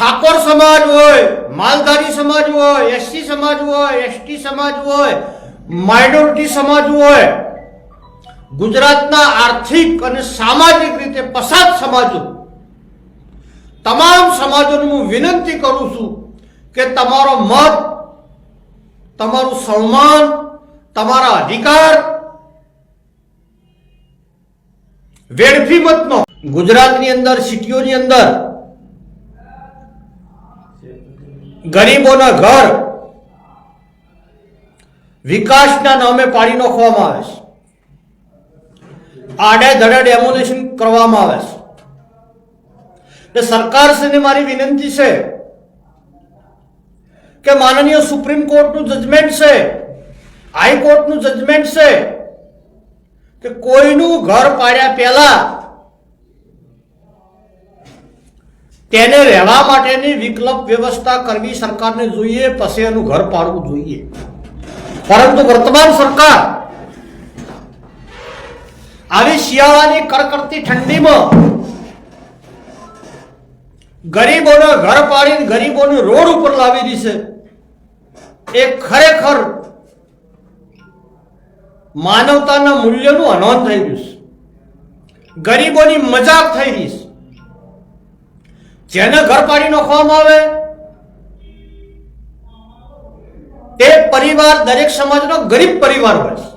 ઠાકોર સમાજ હોય, માલધારી સમાજ હોય એસસી સમાજ હોય, એસટી સમાજ હોય, માઇનોરિટી સમાજ હોય, ગુજરાતના આર્થિક અને સામાજિક રીતે પછાત સમાજો, તમામ સમાજોને હું વિનંતી કરું છું કે તમારો મત, તમારું સન્માન, તમારા અધિકાર, વેડફી મતનો, ગુજરાતની અંદર, સિટીઓની અંદર ગરીબોના ઘર. વિકાસના નામે પાડી નાખવામાં આવે છે. આડે ધડે ડેમોલેશન કરવામાં આવે છે. સરકારશ્રીને મારી વિનંતી છે કે માનનીય સુપ્રીમ કોર્ટનું જજમેન્ટ છે, હાઈકોર્ટનું જજમેન્ટ છે કે કોઈનું ઘર પાડ્યા પહેલા તેને રહેવા માટેની વિકલ્પ વ્યવસ્થા કરવી સરકારને જોઈએ, પછી એનું ઘર પાડવું જોઈએ. પરંતુ વર્તમાન સરકાર આવી શિયાળાની કડકડતી ઠંડીમાં ગરીબોને ઘર પાડીને ગરીબોને રોડ ઉપર લાવી દીશે એ ખરેખર માનવતાના મૂલ્યનું અનોન થઈ ગયું છે. ગરીબોની મજાક થઈ રહી છે. જેને ઘર પાડી નાખવામાં આવે, તે પરિવાર દરેક સમાજનો ગરીબ પરિવાર હોય છે.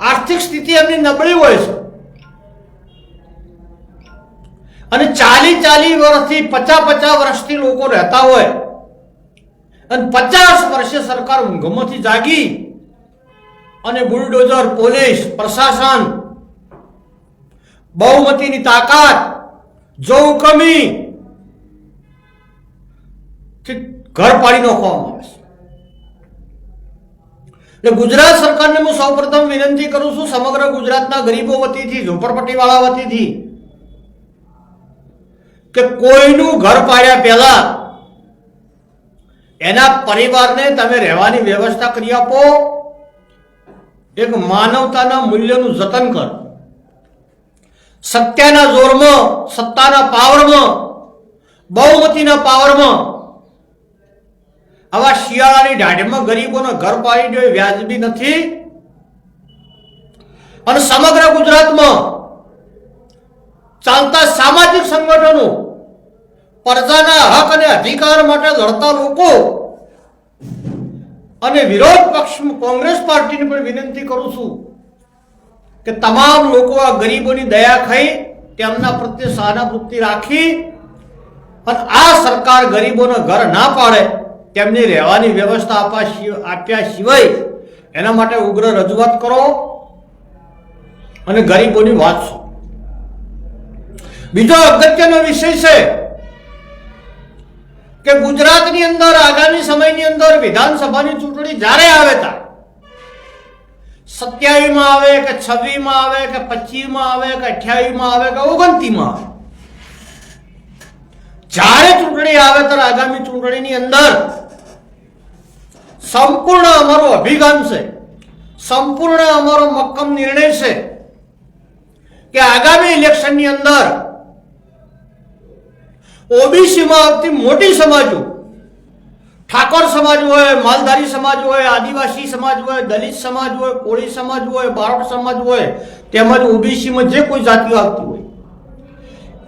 આર્થિક સ્થિતિ એમની નબળી હોય છે. અને ચાલી ચાલી વર્ષથી પચાસ પચાસ વર્ષથી લોકો રહેતા હોય, અને પચાસ વર્ષે સરકાર ઊંઘમાંથી જાગી અને બુલડોઝર, પોલીસ, પ્રશાસન, બહુમતીની તાકાત જોકમી કે ઘર પાડી નાખવામાં આવે છે. એટલે ગુજરાત સરકારને હું સૌપ્રથમ વિનંતી કરું છું સમગ્ર ગુજરાતના ગરીબો વતીથી, ઝોપડપટ્ટીવાળા વતીથી, કે કોઈનું ઘર પાડ્યા પહેલા એના પરિવારને તમે રહેવાની વ્યવસ્થા કરી આપો. એક માનવતાના મૂલ્યનું જતન કરો. સત્યના જોરમાં, સત્તાના પાવરમાં, બહુમતીના પાવરમાં, આવા શિયાળાની દાઢમાં ગરીબોને ઘર પાડી દો વ્યાજબી નથી. અને સમગ્ર ગુજરાતમાં ચાલતા સામાજિક સંગઠનો પ્રજાના હક અને અધિકાર માટે લડતા લોકો અને વિરોધ પક્ષ કોંગ્રેસ પાર્ટીને પણ વિનંતી કરું છું કે તમામ લોકો આ ગરીબોની દયા ખાઈ તેમના પ્રત્યે સહાનુભૂતિ રાખી અને આ સરકાર ગરીબોને ઘર ના પાડે, તેમની રહેવાની વ્યવસ્થા આપવા આપ્યા સિવાય એના માટે ઉગ્ર રજૂઆત કરો અને ગરીબોની વાત છો બીજો અગત્યનો વિષય છે કે ગુજરાતની અંદર આગામી સમયની અંદર વિધાનસભાની ચૂંટણી જ્યારે આવે ત્યારે સત્યાવીસમાં આવે કે છવ્વીસમાં આવે કે પચીસમાં આવે કે અઠ્યાવીસમાં આવે કે ઓગણતીસમાં આવે? જ્યારે ચૂંટણી આવે ત્યારે આગામી ચૂંટણીની અંદર સંપૂર્ણ અમારો અભિગમ છે, સંપૂર્ણ અમારો મક્કમ નિર્ણય છે કે આગામી ઇલેક્શનની અંદર ઓબીસીમાં આવતી મોટી સમાજો ઠાકોર સમાજ હોય માલધારી સમાજ હોય આદિવાસી સમાજ હોય દલિત સમાજ હોય કોળી સમાજ હોય બારોટ સમાજ હોય તેમજ ઓબીસીમાં જે કોઈ જાતિઓ આવતી હોય.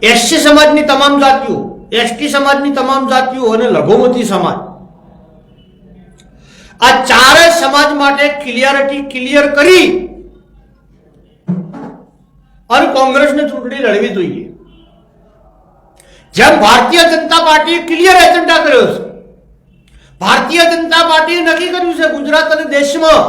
એસસી સમાજની તમામ જાતિઓ, એસટી સમાજની તમામ જાતિઓ અને લઘુમતી સમાજ. આ ચારે સમાજ માટે ક્લિયરિટી ક્લિયર કરી અને કોંગ્રેસને ચૂંટણી લડવી જોઈએ. જેમ ભારતીય જનતા પાર્ટીએ ક્લિયર એજન્ડા કર્યો છે ભારતીય જનતા પાર્ટીએ નક્કી કર્યું છે ગુજરાત અને દેશમાં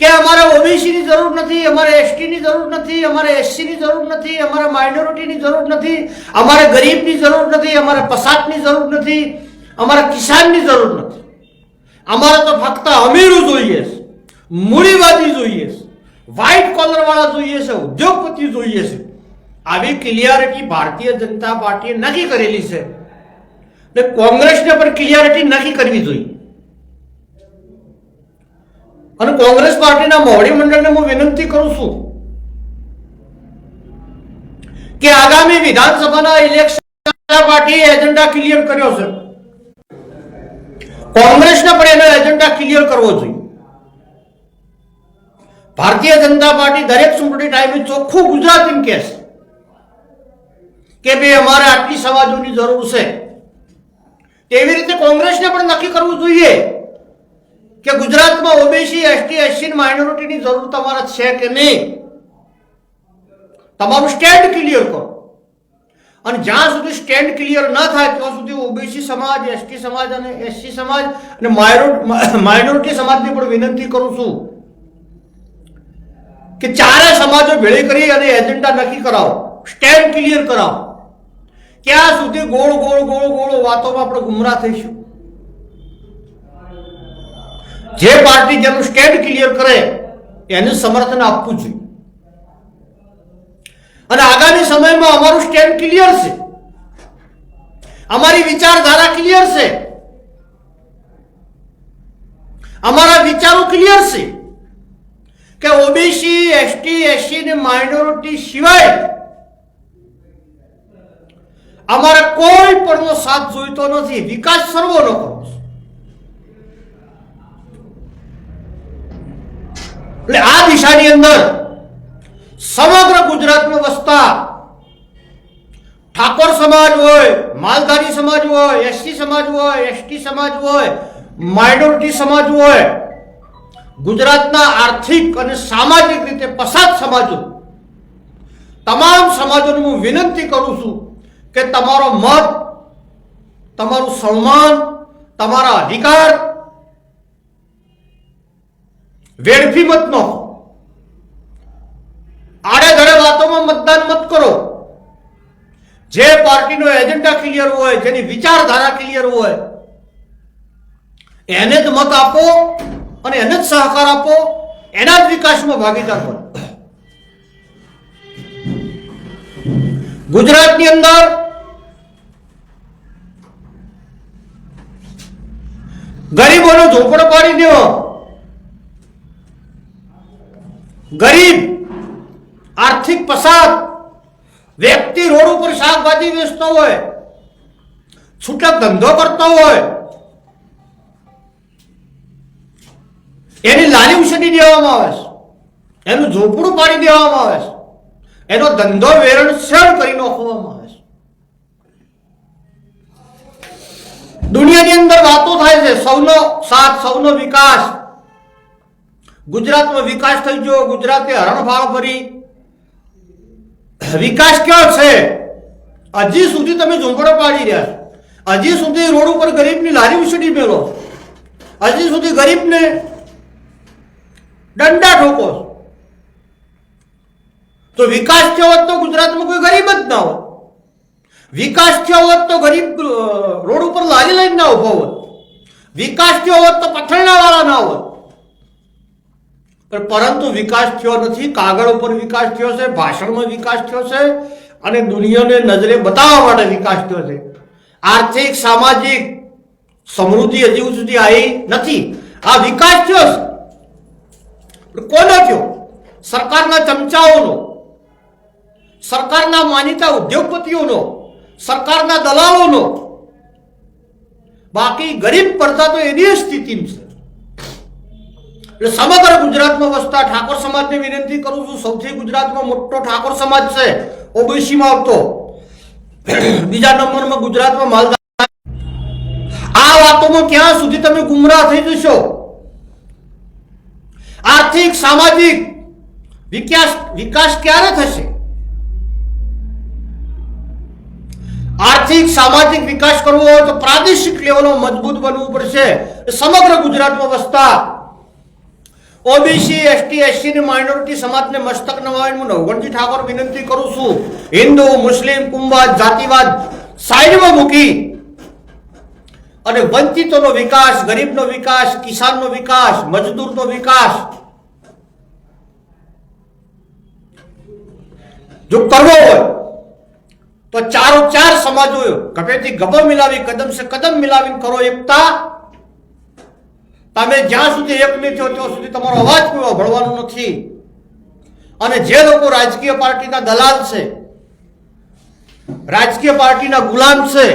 કે અમારે ઓબીસીની જરૂર નથી, અમારે એસટીની જરૂર નથી, અમારે એસસીની જરૂર નથી, અમારે માઇનોરિટીની જરૂર નથી, અમારે ગરીબની જરૂર નથી, અમારે પસાટની જરૂર નથી, અમારે કિસાનની જરૂર નથી. અમારે તો ફક્ત અમીરો જોઈએ છે, મૂડીવાદી જોઈએ છે વ્હાઇટ કોલર વાળા જોઈએ છે, ઉદ્યોગપતિ જોઈએ છે. આવી ક્લિયરિટી ભારતીય જનતા પાર્ટીએ નક્કી કરેલી છે. એટલે કોંગ્રેસને પણ ક્લિયરિટી નક્કી કરવી જોઈએ અને કોંગ્રેસ પાર્ટીના મોવડી મંડળને હું વિનંતી કરું છું કે આગામી વિધાનસભાના ઇલેક્શન પાર્ટીએ એજન્ડા ક્લિયર કર્યો છે. કોંગ્રેસને પણ એનો એજન્ડા ક્લિયર કરવો જોઈએ. ભારતીય જનતા પાર્ટી દરેક ચૂંટણી ટાઈમે ચોખ્ખું ગુજરાત એમ છે કે ભાઈ અમારે આટલી સમાજોની જરૂર છે. તેવી રીતે કોંગ્રેસને પણ નક્કી કરવું જોઈએ? કે ગુજરાતમાં ઓબીસી, એસટી એસસી માઇનોરિટીની જરૂર તમારે છે કે નહીં? તમારું સ્ટેન્ડ ક્લિયર કરો. અને જ્યાં સુધી સ્ટેન્ડ ક્લિયર ન થાય, ત્યાં સુધી ઓબીસી સમાજ, એસટી સમાજ અને એસસી સમાજ અને માઇનોરિટી સમાજની પણ વિનંતી કરું છું કે ચારે સમાજો ભેળી કરી અને એજન્ડા નક્કી કરાવો. સ્ટેન્ડ ક્લિયર કરાવો. ક્યાં સુધી ગોળ ગોળ ગોળ ગોળ વાતોમાં આપણે ગુમરાહ થઈશું? જે પાર્ટી જેનું સ્ટેન્ડ ક્લિયર કરે, એનું સમર્થન આપવું જોઈએ. અને આગામી સમયમાં અમારું સ્ટેન્ડ ક્લિયર છે. અમારી વિચારધારા ક્લિયર છે. અમારા વિચારો ક્લિયર છે કે ઓબીસી, એસટી, એસસી ને માઇનોરિટી સિવાય અમારે કોઈ પણનો સાથ જોઈતો નથી વિકાસ સર્વોનો કરો છે. એટલે આ દિશાની અંદર સમગ્ર ગુજરાતમાં વસતા ઠાકોર સમાજ હોય, માલધારી સમાજ હોય, એસટી સમાજ હોય, એસટી સમાજ હોય, માઇનોરિટી સમાજ હોય, ગુજરાતના આર્થિક અને સામાજિક રીતે પસાર સમાજો, તમામ સમાજોને હું વિનંતી કરું છું કે તમારો મત, તમારું સન્માન, તમારા અધિકાર વેડફી મત નો આડેધડે વાતોમાં મતદાન મત કરો. જે પાર્ટીનો એજન્ડા ક્લિયર હોય, જેની વિચારધારા ક્લિયર હોય, એને જ મત આપો અને એને જ સહકાર આપો, એના જ વિકાસમાં ભાગીદાર બનો. ગુજરાતની અંદર ગરીબોનો ઝોપડપટ્ટી દેવો ગરીબ, આર્થિક પસાર, વ્યક્તિ રોડ ઉપર શાકભાજી વેચતો હોય, છૂટક ધંધો કરતો હોય, એની લારી ઉછડી દેવામાં આવે છે. એનું ઝોપડું પાડી દેવામાં આવે છે. એનો ધંધો વેરણ શેર કરી નાખવામાં દુનિયાની અંદર વાતો થાય છે, સૌનો સાથ, સૌનો વિકાસ. ગુજરાતમાં વિકાસ થઈ ગયો, ગુજરાતે હરણફાળ ભરી. વિકાસ કયો છે? હજી સુધી તમે ઝુંપડો પાડી રહ્યા હજી સુધી રોડ ઉપર ગરીબની લારી ઉછળી મેળો હજી સુધી ગરીબને દંડા ઠોકો તો વિકાસ થયો હોત તો ગુજરાતમાં કોઈ ગરીબ જ ના હોત. વિકાસ થયો હોત તો ગરીબ રોડ ઉપર લારી લઈને ના ઊભો હોત. વિકાસ થયો હોત તો પથરણા વાળા ના હોત. પણ પરંતુ વિકાસ થયો નથી, કાગળ ઉપર વિકાસ થયો છે, ભાષણમાં વિકાસ થયો છે, અને દુનિયાને નજરે બતાવવા માટે વિકાસ થયો છે. આર્થિક, સામાજિક સમૃદ્ધિ હજી સુધી આવી નથી. આ વિકાસ થયો છે. કોનો થયો? સરકારના ચમચાઓનો. સરકારના માનીતા ઉદ્યોગપતિઓનો. સરકારના દલાલોનો. બાકી ગરીબ પડતા તો એની સ્થિતિ છે. એટલે સમગ્ર ગુજરાતમાં વસતા ઠાકોર સમાજને વિનંતી કરું છું, સૌથી ગુજરાતમાં મોટો ઠાકોર સમાજ છે, ઓબીસીમાં આવતો. બીજા નંબરમાં ગુજરાતમાં માલધાર આ વાતોમાં ક્યાં સુધી તમે ગુમરાહ થઈ જશો? આર્થિક, સામાજિક વિકાસ વિકાસ ક્યારે થશે? આર્થિક, સામાજિક વિકાસ કરવો હોય તો પ્રાદેશિક લેવલો મજબૂત બનવું પડશે. સમગ્ર ગુજરાતમાં વસતા ઓબીસી, એસટી, એસસી ની માઇનોરિટી સમાજને મસ્તક નવાય હું નવગણજી ઠાકોર વિનંતી કરું છું. હિન્દુ, મુસ્લિમ કુંભવાદ જાતિવાદ સાઈડમાં મૂકી અને વંચિતોનો વિકાસ, ગરીબનો વિકાસ, કિસાનનો વિકાસ, મજદૂરનો વિકાસ જો કરવો હોય તો ચારો ચાર સમાજો ગભેથી ગભો મિલાવી, કદમ સે કદમ મિલાવીને કરો એકતા. તમે જ્યાં સુધી એક નહીં થયો ત્યાં સુધી તમારો અવાજ કોઈ ભળવાનો નથી. અને જે લોકો રાજકીય પાર્ટીના દલાલ છે, રાજકીય પાર્ટીના ગુલામ છે,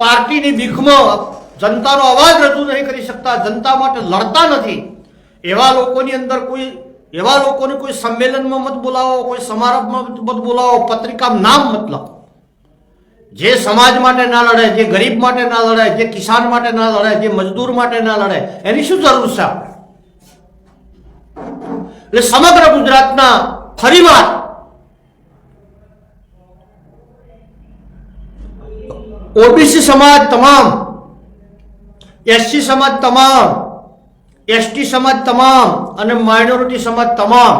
પાર્ટીની ભીખમાં જનતાનો અવાજ રજૂ નહીં કરી શકતા, જનતા માટે લડતા નથી. એવા લોકોની અંદર કોઈ એવા લોકોને કોઈ સંમેલનમાં મત બોલાવો કોઈ સમારંભમાં મત બોલાવો પત્રિકામાં નામ મત લખો જે સમાજ માટે ના લડે જે ગરીબ માટે ના લડે જે કિસાન માટે ના લડે જે મજદૂર માટે ના લડે એની શું જરૂર છે આપણે? એટલે સમગ્ર ગુજરાતના ફરીવાર ઓબીસી સમાજ તમામ, એસસી સમાજ તમામ એસટી સમાજ તમામ અને માઇનોરિટી સમાજ તમામ.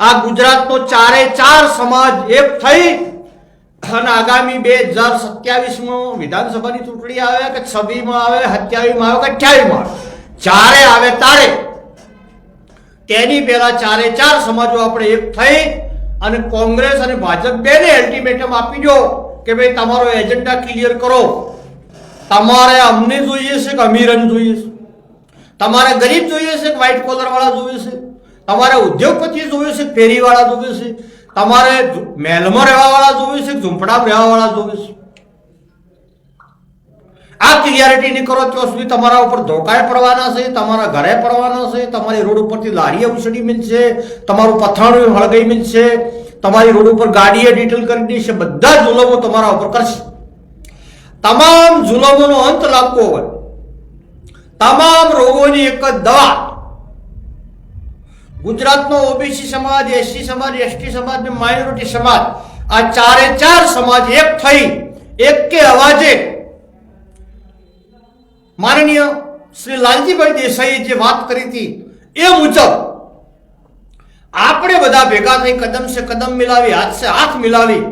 આ ગુજરાતનો ચારે ચાર સમાજ એક થઈ અને આગામી બે હજાર સત્યાવીસમાં વિધાનસભાની ચૂંટણી આવે કે છવ્વીસમાં આવે, સત્યાવીસમાં આવે કે અઠ્યાવીસમાં ચારે આવે તારે તેની પહેલા ચારે ચાર સમાજો આપણે એક થઈ અને કોંગ્રેસ અને ભાજપ બેને અલ્ટિમેટમ આપી દો કે ભાઈ તમારો એજન્ડા ક્લિયર કરો. તમારે અમને જોઈએ છે કે અમીરને જોઈએ છે? તમારે ગરીબ જોઈએ છે કે વ્હાઇટ કોલર વાળા જોઈએ છે? તમારે ઉદ્યોગપતિ જોઈએ છે ફેરીવાળા જોઈએ છે? તમારે મહેલમાં રહેવા વાળા જોઈએ છે ઝૂંપડામાં રહેવા વાળા જોઈએ છે? આ ક્લિયરિટી નહીં કરો ત્યાં સુધી તમારા ઉપર ધોકાએ પડવાના છે, તમારા ઘરે પડવાના છે, તમારી રોડ ઉપરથી લારીએ ઉછળી છે, તમારું પથાણું મીન છે, તમારી રોડ ઉપર ગાડીએ ડિટેલ કરી દેશે બધા જુલમો તમારા ઉપર કરશે. તમામ જુલમોનો અંત લાગવો હોય. તમામ રોગોની એક જ દવા. ગુજરાતનો ઓબીસી સમાજ, એસસી સમાજ, એસટી સમાજ અને માઇનોરિટી સમાજ, આ ચારે ચાર સમાજ એક થઈ, એક કે અવાજે. માનનીય શ્રી લાલજીભાઈ દેસાઈએ જે વાત કરી હતી, એ મુજબ આપણે બધા ભેગા થઈ કદમ સે કદમ મિલાવી, હાથ સે હાથ મિલાવી,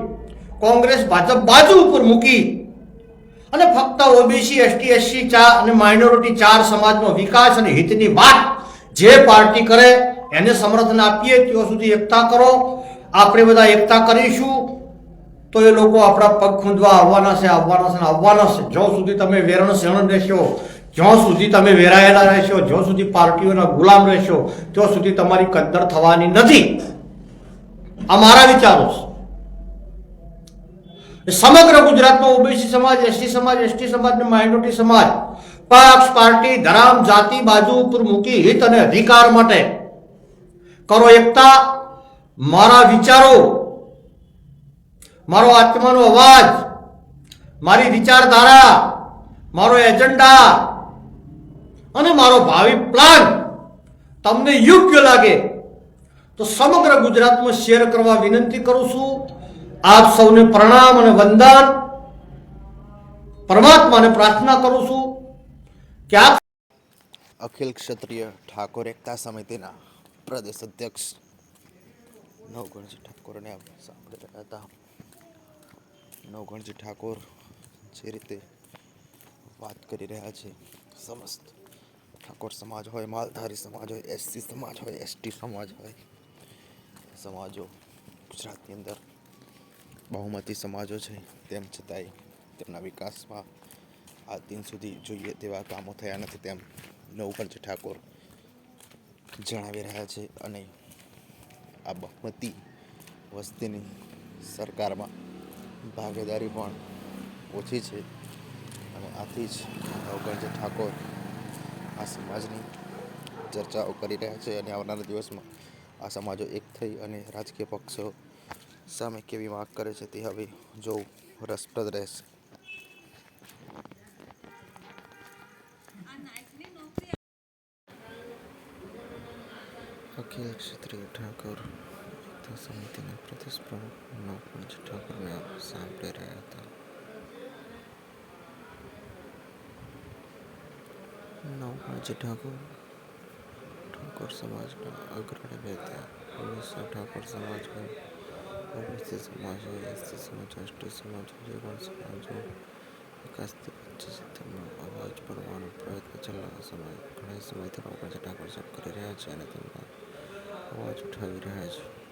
કોંગ્રેસ, ભાજપ બાજુ ઉપર મૂકી અને ફક્ત ઓબીસી, એસટી, એસસી ચાર અને માઇનોરિટી ચાર સમાજનો વિકાસ અને હિતની વાત જે પાર્ટી કરે, એને સમર્થન આપીએ, ત્યાં સુધી એકતા કરો. આપણે બધા એકતા કરીશું. તો એ લોકો આપણા પગ ખૂંદવા આવવાના છે આવવાના છે આવવાના છે. જ્યાં સુધી તમે વેરણ શરણ રહેશો, જ્યાં સુધી તમે વેરાયેલા રહેશો, જ્યાં સુધી પાર્ટીઓના ગુલામ રહેશો, ત્યાં સુધી તમારી કદર થવાની નથી. આ મારા વિચારો છે. સમગ્ર ગુજરાતનો ઓબીસી સમાજ, એસટી સમાજ એસટી સમાજ અને માઇનોરિટી સમાજ, પક્ષ, પાર્ટી, ધરામ, જાતિ, બાજુ ઉપર મૂકી હિત અને અધિકાર માટે કરો એકતા. મારા વિચારો, મારો આત્માનો અવાજ, મારી વિચારધારા, મારો એજન્ડા અને મારો ભાવિ પ્લાન તમને યોગ્ય લાગે તો સમગ્ર ગુજરાતમાં શેર કરવા વિનંતી કરું છું. આપ સૌને પ્રણામ અને વંદન. પરમાત્માને પ્રાર્થના કરું છું કે આપ અખિલ ક્ષત્રિય ઠાકોર એકતા સમિતિના પ્રદેશ અધ્યક્ષ નવગણજી ઠાકોરને સાંભળી રહ્યા હતા નવગણજી ઠાકોર જે રીતે વાત કરી રહ્યા છે, સમસ્ત ઠાકોર સમાજ હોય, માલધારી સમાજ હોય, એસસી સમાજ હોય, એસટી સમાજ હોય, સમાજો ગુજરાતની અંદર બહુમતી સમાજો છે, તેમ છતાંય તેમના વિકાસમાં આ દિન સુધી જોઈએ તેવા કામો થયા નથી તેમ નવગણજી ઠાકોર જણાવી રહ્યા છે અને આ બહુમતી વસ્તીની સરકારમાં ભાગીદારી પણ ઓછી છે અને આથી જ નવગણજી ઠાકોર આ સમાજની ચર્ચાઓ કરી રહ્યા છે અને આવનારા દિવસમાં આ સમાજો એક થઈ અને રાજકીય પક્ષો સામે કેવી વાંક કરે છે તે હવે જોવું. રસપ્રદ રહેશે. અખિલ ક્ષત્રિય ઠાકોર એકતા સમિતિના પ્રદેશ પ્રમુખ નવપંચ ઠાકોરને આપ સાંભળી રહ્યા હતા. નવપંચ ઠાકોર ઠાકોર સમાજના અગ્રણી નેતા ઓડિશા ઠાકોર સમાજ ઓબીસી સમાજ એસસી સમાજ એસટી સમાજ હોય, જે પણ સમાજો વિકાસથી છે તેમનો અવાજ ભરવાનો પ્રયત્ન છેલ્લા સમય, ઘણા સમયથી નવપંચ ઠાકોર સાહેબ કરી રહ્યા છે અને તેમના અવાજ ઉઠાવી રહ્યા છે